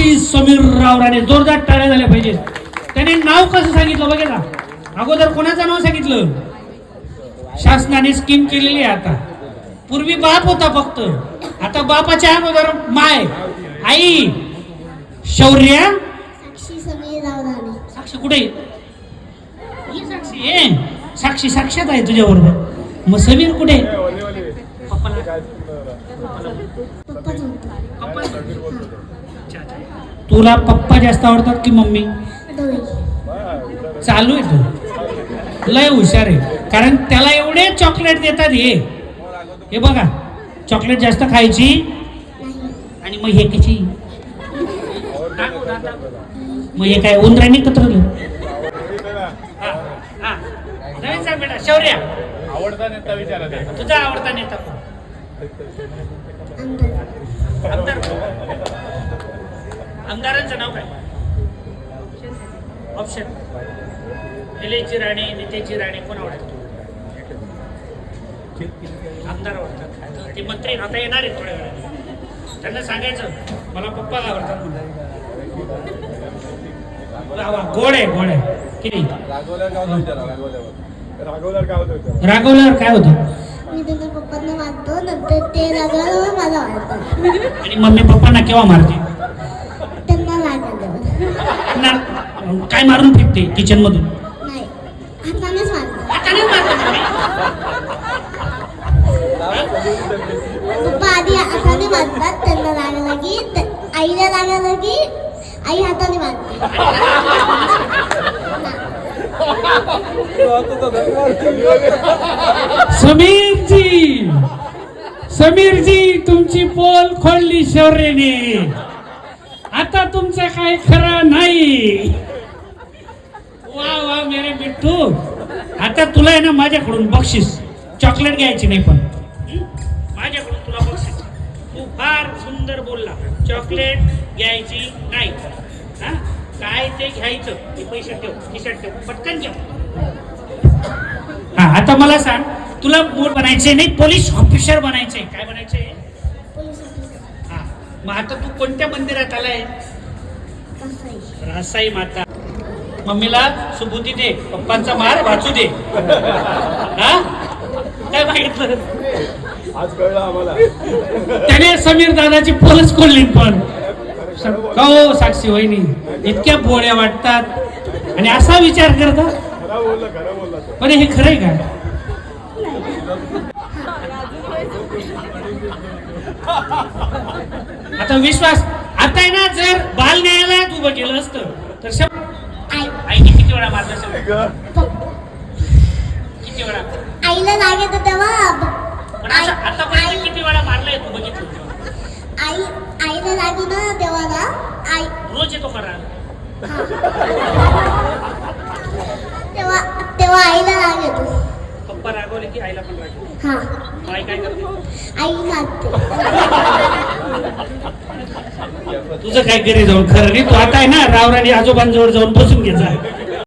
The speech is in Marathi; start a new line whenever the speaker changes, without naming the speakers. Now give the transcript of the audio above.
साक्षी समीर राव राणे जोरदार टाळ्या झाल्या पाहिजे त्याने नाव कसं सांगितलं बघे ना. अगोदर कोणाचं नाव सांगितलं? शासनाने स्कीम केलेली आहे आता. पूर्वी बाप होता फक्त. आता बापाच्या अगोदर माय आई शौर्य.
साक्षी समीर रावराणे.
साक्षी कुठे साक्षी ये साक्षी साक्षात आहे तुझ्या बरोबर मग समीर कुठे
पप्पा
तुला पप्पा जास्त आवडतात की मम्मी? चालू आहे तू. लय हुशार आहे. कारण त्याला एवढे चॉकलेट देतात हे. हे बघा. चॉकलेट जास्त खायची आणि मग हे कशी मग हे काय उंदरांनी सांग बेटा शौर्य.
आवडता नेता विचारत आहे
तुझा आवडता नेता आमदारांचं नाव काय? ऑप्शन निलेशची राणी नितेशची राणी कोण आवडत आमदार आवडतात. ते मंत्री आता येणार आहेत थोड्या वेळाने. त्यांना सांगायचं मला पप्पा आवडतात गोड आहे गोड आहे. किती
रागवल्यावर काय होतं?
मी त्यांना पप्पांना मारतो नंतर ते लागल्यावर मला मारतात
आणि मम्मी पप्पांना केव्हा मारते ना- काय मारून फेकते किचन मधून?
नाही हातानेच
हाताने मारते. मम्मी.
पप्पा आधी हाताने मारतात त्यांना लागलं की ते- आईला लागलं की आई हाताने मारते.
समीरजी समीरजी तुमची पोल खोलली शौर्यने. आता तुमचं काय खरं नाही. वा वा मेरे बिट्टू. आता तुला आहे ना माझ्याकडून बक्षीस. चॉकलेट घ्यायची नाही पण. माझ्याकडून तुला बक्षीस. तू फार सुंदर बोलला. चॉकलेट घ्यायची नाही. हा? काय ते घ्यायचं? ते पैसे ठेव खिशात ठेव. पटकन घ्या हा आता मला सांग. तुला मोठ बनायचे नाही? पोलीस ऑफिसर बनायचे. काय बनायचे? मग आता तू कोणत्या मंदिरात आलाय? रासाई माता. मम्मीला सुबुद्धी दे पप्पांचा मार वाचू दे. हा? काय मागितलं
आज कळलं आम्हाला.
त्याने समीर दादाची पोलच खोलली पण. हो साक्षी वहिनी? इतक्या बोळ्या वाटतात. आणि असा विचार करता?
खरं बोलला खरं बोलला. तो.
पण हे खरंय का? आता विश्वास आता आहे ना जर बाल न्यायालयात उभं केलं असतं तर शब
आई.
आईने किती वेळा मारलं किती वेळा?
आईला लागत तेव्हा.
पण आतापर्यंत किती वेळा मारलंय तू बघितलं?
आई आईला लागू ना तेव्हा ना आई
रोज येतो करा
हा. तेव्हा तेव्हा आईला राग येतो
पप्पा रागवले की आईला पण रागवले
हा.
आई काय करते?
आई मारते
तुझं काय घरी जाऊन खरं नाही तू आता आहे ना रावराणी आजोबांजवळ जाऊन बसून घ्यायचा